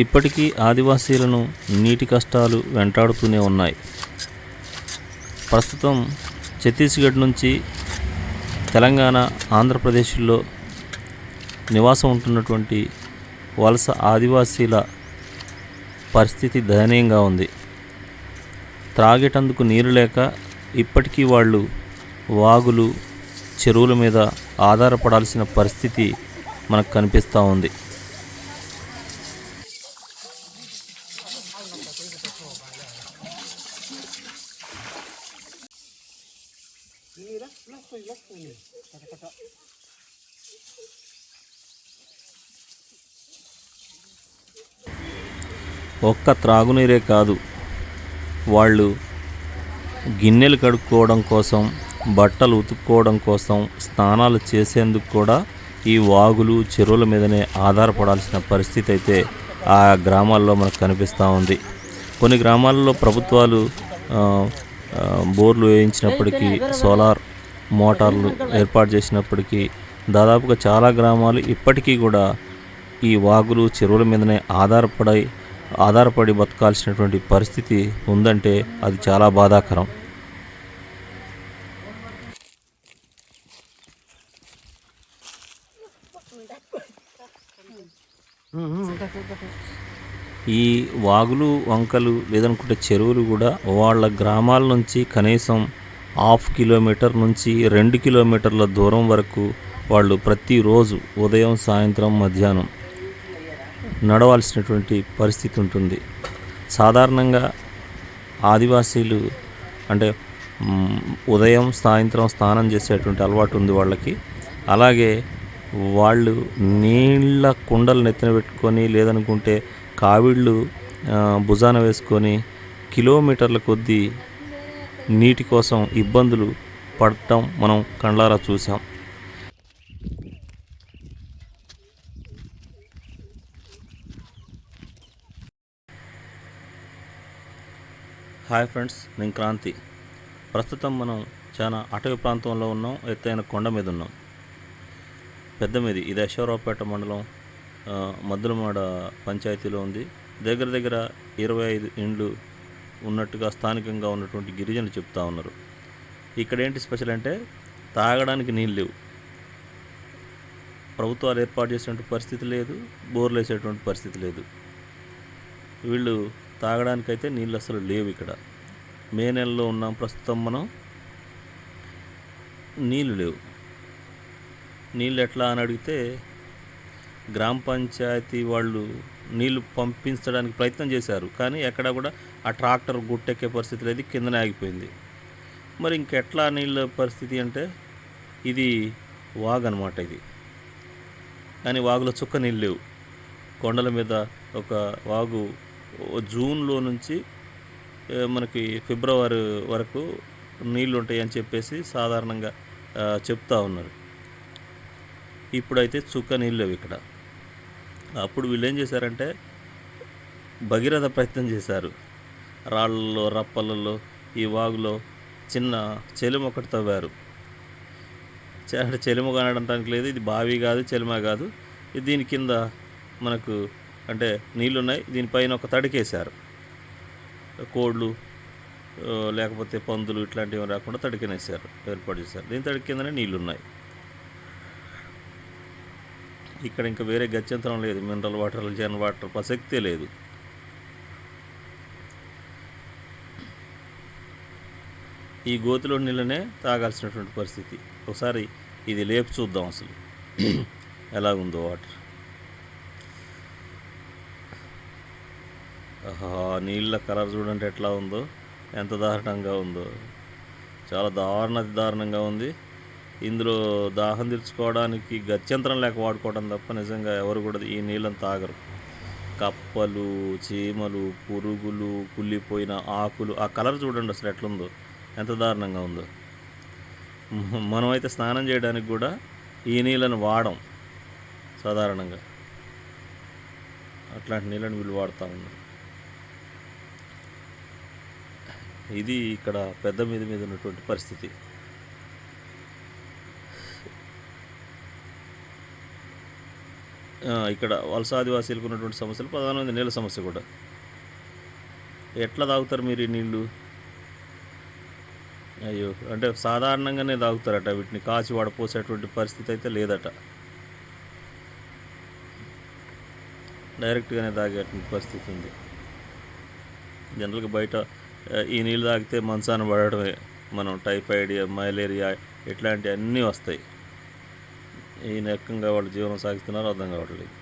ఇప్పటికీ ఆదివాసీలను నీటి కష్టాలు వెంటాడుతూనే ఉన్నాయి. ప్రస్తుతం ఛత్తీస్గఢ్ నుంచి తెలంగాణ ఆంధ్రప్రదేశ్లో నివాసం ఉంటున్నటువంటి వలస ఆదివాసీల పరిస్థితి దయనీయంగా ఉంది. త్రాగేటందుకు నీరు లేక ఇప్పటికీ వాళ్ళు వాగులు చెరువుల మీద ఆధారపడాల్సిన పరిస్థితి మనకు కనిపిస్తూ ఉంది. ఒక్క త్రాగునీరే కాదు. వాళ్ళు గిన్నెలు కడుక్కోవడం కోసం బట్టలు ఉతుక్కోవడం కోసం స్నానాలు చేసేందుకు కూడా ఈ వాగులు చెరువుల మీదనే ఆధారపడాల్సిన పరిస్థితి అయితే ఆ గ్రామాల్లో మనకు కనిపిస్తూ ఉంది. కొన్ని గ్రామాల్లో ప్రభుత్వాలు బోర్లు వేయించినప్పటికీ సోలార్ మోటార్లు ఏర్పాటు చేసినప్పటికీ దాదాపుగా చాలా గ్రామాలు ఇప్పటికీ కూడా ఈ వాగులు చెరువుల మీదనే ఆధారపడి ఆధారపడి బతకాల్సినటువంటి పరిస్థితి ఉందంటే అది చాలా బాధాకరం. ఈ వాగులు వంకలు లేదనుకుంటే చెరువులు కూడా వాళ్ళ గ్రామాల నుంచి కనీసం హాఫ్ కిలోమీటర్ నుంచి రెండు కిలోమీటర్ల దూరం వరకు వాళ్ళు ప్రతిరోజు ఉదయం సాయంత్రం మధ్యాహ్నం నడవాల్సినటువంటి పరిస్థితి ఉంటుంది. సాధారణంగా ఆదివాసీలు అంటే ఉదయం సాయంత్రం స్నానం చేసేటువంటి అలవాటు ఉంది వాళ్ళకి. అలాగే వాళ్ళు నీళ్ళ కుండలు నెత్తిన పెట్టుకొని లేదనుకుంటే కావిళ్ళు భుజాన వేసుకొని కిలోమీటర్ల కొద్దీ నీటి కోసం ఇబ్బందులు పడటం మనం కండ్లారా చూసాం హాయ్ ఫ్రెండ్స్ నేను క్రాంతి. ప్రస్తుతం మనం చాలా అటవీ ప్రాంతంలో ఉన్నాం ఎత్తైన కొండ మీద ఉన్నాం. పెద్ద మీది ఇది అశ్వరావుపేట మండలం మద్దులమాడ పంచాయతీలో ఉంది. దగ్గర దగ్గర ఇరవై ఐదు ఇండ్లు ఉన్నట్టుగా స్థానికంగా ఉన్నటువంటి గిరిజనులు చెప్తా ఉన్నారు. ఇక్కడ ఏంటి స్పెషల్ అంటే తాగడానికి నీళ్ళు లేవు. ప్రభుత్వాలు ఏర్పాటు చేసినటువంటి పరిస్థితి లేదు బోర్లు వేసేటువంటి పరిస్థితి లేదు. వీళ్ళు తాగడానికైతే నీళ్ళు అసలు లేవు ఇక్కడ. మే నెలలో ఉన్నాం ప్రస్తుతం మనం నీళ్ళు లేవు. నీళ్ళు ఎట్లా అని అడిగితే గ్రామ పంచాయతీ వాళ్ళు నీళ్ళు పంపించడానికి ప్రయత్నం చేశారు. కానీ ఎక్కడ కూడా ఆ ట్రాక్టర్ గుట్టెక్కే పరిస్థితి లేదు కిందనే ఆగిపోయింది. మరి ఇంకెట్లా నీళ్ళ పరిస్థితి అంటే ఇది వాగ్ అనమాట ఇది. కానీ వాగులో చుక్క నీళ్ళు లేవు. కొండల మీద ఒక వాగు జూన్లో నుంచి మనకి ఫిబ్రవరి వరకు నీళ్ళు ఉంటాయి అని చెప్పేసి సాధారణంగా చెప్తా ఉన్నారు. ఇప్పుడైతే చుక్క నీళ్ళు లేవు ఇక్కడ. అప్పుడు వీళ్ళు ఏం చేశారంటే భగీరథ ప్రయత్నం చేశారు. రాళ్ళలో రప్పలలో ఈ వాగులో చిన్న చెలుమ ఒకటి తవ్వారు. అంటే చెలుమ కానడానికి లేదు ఇది బావి కాదు చెలుమ కాదు. ఇది దీని కింద మనకు అంటే నీళ్ళు ఉన్నాయి దీనిపైన ఒక తడికేశారు. కోళ్ళు లేకపోతే పందులు ఇట్లాంటివి రాకుండా తడికినేసారు ఏర్పాటు చేశారు. దీని తడికి కిందనే నీళ్ళు ఉన్నాయి ఇక్కడ ఇంకా వేరే గత్యంతరం లేదు. మినరల్ వాటర్ జన్ వాటర్ ప్రసక్తే లేదు. ఈ గోతిలో నీళ్ళనే తాగాల్సినటువంటి పరిస్థితి. ఒకసారి ఇది లేపు చూద్దాం అసలు. ఎలాగుందో వాటర్. ఆహా నీళ్ళ కలర్ చూడండి ఎట్లా ఉందో. ఎంత దారుణంగా ఉందో. చాలా దారుణ దారుణంగా ఉంది. ఇందులో దాహం తీర్చుకోవడానికి గత్యంతరం లేక వాడుకోవడం తప్ప నిజంగా ఎవరు కూడా ఈ నీళ్ళని తాగరు. కప్పలు చీమలు పురుగులు కుళ్ళిపోయిన ఆకులు ఆ కలర్ చూడండి అసలు ఎట్లుందో ఎంత దారుణంగా ఉందో. మనమైతే స్నానం చేయడానికి కూడా ఈ నీళ్ళని వాడం సాధారణంగా. అట్లాంటి నీళ్ళని వీళ్ళు వాడుతూ ఉన్నారు. ఇది ఇక్కడ పెద్ద మీద మీద ఉన్నటువంటి పరిస్థితి. ఇక్కడ వలస ఆదివాసీలకు ఉన్నటువంటి సమస్యలు ప్రధానమైన నీళ్ళ సమస్య కూడా. ఎట్లా తాగుతారు మీరు ఈ నీళ్ళు? అయ్యో అంటే సాధారణంగానే తాగుతారట వీటిని. కాచి వడపోసేటువంటి పరిస్థితి అయితే లేదట. డైరెక్ట్గానే తాగేటువంటి పరిస్థితి ఉంది. జనరల్గా బయట ఈ నీళ్ళు తాగితే మంచాన పడడమే. మనం టైఫాయిడ్ మలేరియా ఇట్లాంటివి అన్నీ వస్తాయి. ఈ రకంగా వాళ్ళు జీవనం సాగిస్తున్నారో అర్థం కావట్లేదు.